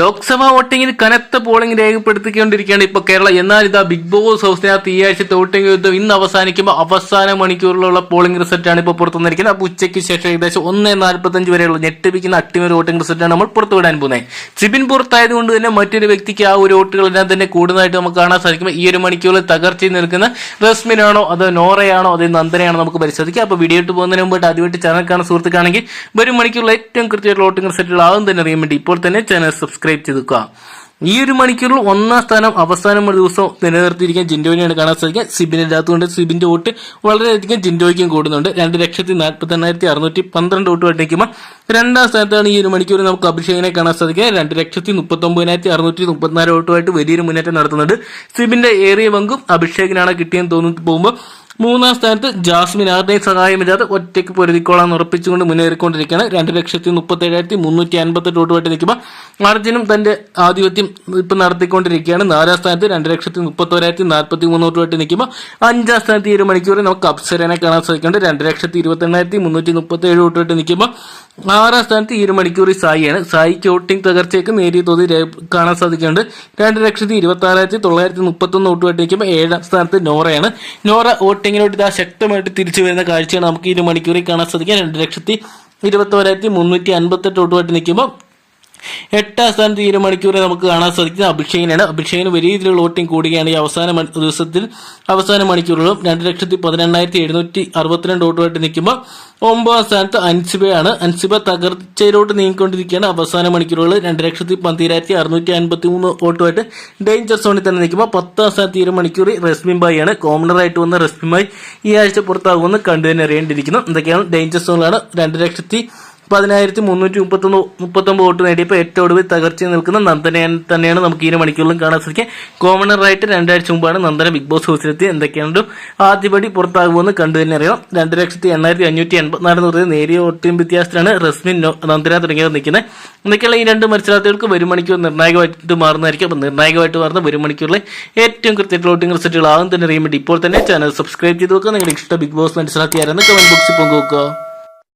ലോക്സഭാ വോട്ടിംഗിൽ കനത്ത പോളിംഗ് രേഖപ്പെടുത്തിക്കൊണ്ടിരിക്കുകയാണ് ഇപ്പോൾ കേരള. എന്നാൽ ഇതാ ബിഗ് ബോസ് ഹൗസിനകത്ത് ഈ ആഴ്ചത്തെ വോട്ടിംഗ് യുദ്ധം ഇന്ന് അവസാനിക്കുമ്പോൾ അവസാന മണിക്കൂറിലുള്ള പോളിംഗ് റിസൾട്ടാണ് ഇപ്പോൾ പുറത്തു വന്നിരിക്കുന്നത്. അപ്പോൾ ഉച്ചയ്ക്ക് ശേഷം ഏകദേശം ഒന്ന് നാൽപ്പത്തഞ്ച് വരെയുള്ള ഞെട്ടിപ്പിക്കുന്ന അട്ടിമൊരു വോട്ടിംഗ് റിസൾട്ടാണ് നമ്മൾ പുറത്തുവിടാൻ പോകുന്നത്. സിബിൻ പുറത്തായതുകൊണ്ട് തന്നെ മറ്റൊരു വ്യക്തിക്ക് ആ ഒരു വോട്ടുകളെല്ലാം തന്നെ കൂടുതലായിട്ട് നമുക്ക് കാണാൻ സാധിക്കും. ഈ ഒരു മണിക്കൂറിൽ തകർച്ചയിൽ നിൽക്കുന്ന റസ്മിനാണോ അതോ നോറയാണോ അതോ നന്ദനയാണോ നമുക്ക് പരിശോധിക്കാം. അപ്പോൾ വീഡിയോ ഇട്ട് പോകുന്നതിന് മുമ്പായിട്ട് ആദ്യമായിട്ട് ചാനൽ കാണുന്ന സുഹൃത്തുക്കാണെങ്കിൽ വരും മണിക്കൂറിൽ ഏറ്റവും കൃത്യമായിട്ടുള്ള വോട്ടിംഗ് റിസൾട്ടുകൾ ആവും തന്നെ അറിയാൻ വേണ്ടി ഇപ്പോൾ തന്നെ ചാനൽ സബ്സ്ക്രൈബ് ചെയ്ത് വെക്കുക ഈ ഒരു മണിക്കൂറിൽ ഒന്നാം സ്ഥാനം അവസാനം ഒരു ദിവസം നിലനിർത്തിയിരിക്കാൻ ജിൻഡോനെയാണ് കാണാൻ സാധിക്കുക. സിബിനില്ലാത്തതുകൊണ്ട് സിബിന്റെ വോട്ട് വളരെയധികം ജിൻഡോയ്ക്കും കൂടുന്നുണ്ട്. രണ്ട് ലക്ഷത്തി നാൽപ്പത്തി എണ്ണായിരത്തി അറുന്നൂറ്റി പന്ത്രണ്ട് വോട്ട് നിൽക്കുമ്പോൾ രണ്ടാം സ്ഥാനത്താണ് ഈ ഒരു മണിക്കൂർ നമുക്ക് അഭിഷേകിനെ കാണാൻ സാധിക്കുക. രണ്ട് ലക്ഷത്തി മുപ്പത്തി ഒമ്പതിനായിരത്തി അറുന്നൂറ്റി മുപ്പത്തിനാല് വോട്ടുമായിട്ട് വലിയൊരു മുന്നേറ്റം നടത്തുന്നുണ്ട്. സിബിന്റെ ഏറിയ പങ്കും അഭിഷേകിനാണ് കിട്ടിയെന്ന് തോന്നി പോകുമ്പോൾ മൂന്നാം സ്ഥാനത്ത് ജാസ്മിൻ ആരുടെയും സഹായമില്ലാതെ ഒറ്റയ്ക്ക് പൊരുതിക്കോളാൻ ഉറപ്പിച്ചുകൊണ്ട് മുന്നേറിക്കൊണ്ടിരിക്കുകയാണ്. രണ്ട് ലക്ഷത്തി മുപ്പത്തി ഏഴായിരത്തി മുന്നൂറ്റി അൻപത്തെട്ട് വോട്ടുമായിട്ട് നിൽക്കുമ്പോൾ അർജുനും തന്റെ ആധിപത്യം ഇപ്പം നടത്തിക്കൊണ്ടിരിക്കുകയാണ്. നാലാം സ്ഥാനത്ത് രണ്ട് ലക്ഷത്തി മുപ്പത്തോരായിരത്തി നാൽപ്പത്തി മൂന്ന് വോട്ടുമായിട്ട് നിൽക്കുമ്പോൾ അഞ്ചാം സ്ഥാനത്ത് ഈ ഒരു മണിക്കൂറിൽ നമുക്ക് അപ്സരനെ കാണാൻ സാധിക്കുന്നുണ്ട്. രണ്ട് ലക്ഷത്തി ഇരുപത്തി എണ്ണായിരത്തി മുന്നൂറ്റി മുപ്പത്തി ഏഴ് വോട്ടുമായിട്ട് നിൽക്കുമ്പോൾ ആറാം സ്ഥാനത്ത് ഈ ഒരു മണിക്കൂറിൽ സായിയാണ്. സായിക്ക് വോട്ടിംഗ് തകർച്ചയ്ക്ക് നേരിയ തോതിൽ കാണാൻ സാധിക്കുന്നുണ്ട്. രണ്ട് ലക്ഷത്തി ഇരുപത്തി ആറായിരത്തി തൊള്ളായിരത്തി മുപ്പത്തൊന്ന് വോട്ടുമായിട്ട് നിൽക്കുമ്പോൾ ഏഴാം സ്ഥാനത്ത് നോറയാണ്. നോറ വോട്ടിങ്ങിലോട്ട് ഇതാ ശക്തമായിട്ട് തിരിച്ചു വരുന്ന കാഴ്ചയാണ് നമുക്ക് ഈ ഒരു മണിക്കൂറിൽ കാണാൻ സാധിക്കുക. രണ്ട് ലക്ഷത്തി ഇരുപത്തോരായിരത്തി മുന്നൂറ്റി അൻപത്തെട്ട് വോട്ടുമായിട്ട് നിൽക്കുമ്പോൾ എട്ടാം സ്ഥാനത്ത് ഈ ഒരു മണിക്കൂറിൽ നമുക്ക് കാണാൻ സാധിക്കുന്നത് അഭിഷേകിനാണ്. അഭിഷേകിന് വലിയ രീതിയിലുള്ള വോട്ടിംഗ് കൂടുകയാണ് ഈ അവസാന ദിവസത്തിൽ. അവസാന മണിക്കൂറുകളും രണ്ട് ലക്ഷത്തി പതിനെണ്ണായിരത്തി എഴുന്നൂറ്റി അറുപത്തിരണ്ട് വോട്ടുമായിട്ട് നിൽക്കുമ്പോൾ ഒമ്പതാം സ്ഥാനത്ത് അൻസിബയാണ്. അൻസിബ തകർച്ചയിലോട്ട് നീങ്ങിക്കൊണ്ടിരിക്കുകയാണ്. അവസാന മണിക്കൂറുകൾ രണ്ട് ലക്ഷത്തി പന്തിരായിരത്തി അറുന്നൂറ്റി അൻപത്തി മൂന്ന് വോട്ടുമായിട്ട് ഡേഞ്ചർ സോണിൽ തന്നെ നിൽക്കുമ്പോൾ പത്താം സ്ഥാനത്ത് ഈ ഒരു മണിക്കൂറിൽ റസ്മിൻ ബായിയാണ് കോമണറായിട്ട് വന്ന റസ്മിൻ ബായി ഈ ആഴ്ച പുറത്താകുമെന്ന് കണ്ടു തന്നെ അറിയേണ്ടിയിരിക്കുന്നു. എന്തൊക്കെയാണ് ഡേഞ്ചർ സോണിലാണ് രണ്ട് ലക്ഷത്തി പതിനായിരത്തി മുന്നൂറ്റി മുപ്പത്തൊന്ന് മുപ്പത്തൊമ്പത് വോട്ട് നേടിയപ്പോൾ ഏറ്റവും ഒടുവിൽ തകർച്ച നിൽക്കുന്ന നന്ദനെ തന്നെയാണ് നമുക്ക് ഈ മണിക്കൂറിലും കാണാൻ സാധിക്കുക. കോമണറായിട്ട് രണ്ടാഴ്ച മുമ്പാണ് നന്ദന ബിഗ് ബോസ് ഹൗസിലെത്തി. എന്തൊക്കെയാണ് ആദ്യപടി പുറത്താകുമെന്ന് കണ്ടു തന്നെ അറിയാം. രണ്ട് ലക്ഷത്തി എണ്ണായിരത്തി അഞ്ഞൂറ്റി എൺപത്തിനാല് എന്ന് പറയുന്നത് നേരിയ വോട്ടിംഗ് വ്യത്യാസത്തിലാണ് റസ്മിൻ നന്ദന തുടങ്ങിയവർ നിൽക്കുന്നത്. എന്നൊക്കെയുള്ള ഈ രണ്ട് മത്സരാർത്ഥികൾക്ക് ഒരു മണിക്കൂർ നിർണായകമായിട്ട് മാറുന്നതായിരിക്കും. അപ്പോൾ നിർണായകമായിട്ട് മാറുന്ന ഒരു മണിക്കൂറിലെ ഏറ്റവും കൃത്യമായിട്ട് വോട്ടിംഗ് റിസൾട്ടുകൾ ആകും തന്നെ അറിയാൻ വേണ്ടി ഇപ്പോൾ തന്നെ ചാനൽ സബ്സ്ക്രൈബ് ചെയ്ത് വെക്കുക. നിങ്ങളുടെ ഇഷ്ട ബിഗ് ബോസ് മനസ്സിലാക്കിയായിരുന്നു കമന്റ് ബോക്സിൽ പങ്കുവെക്കുക.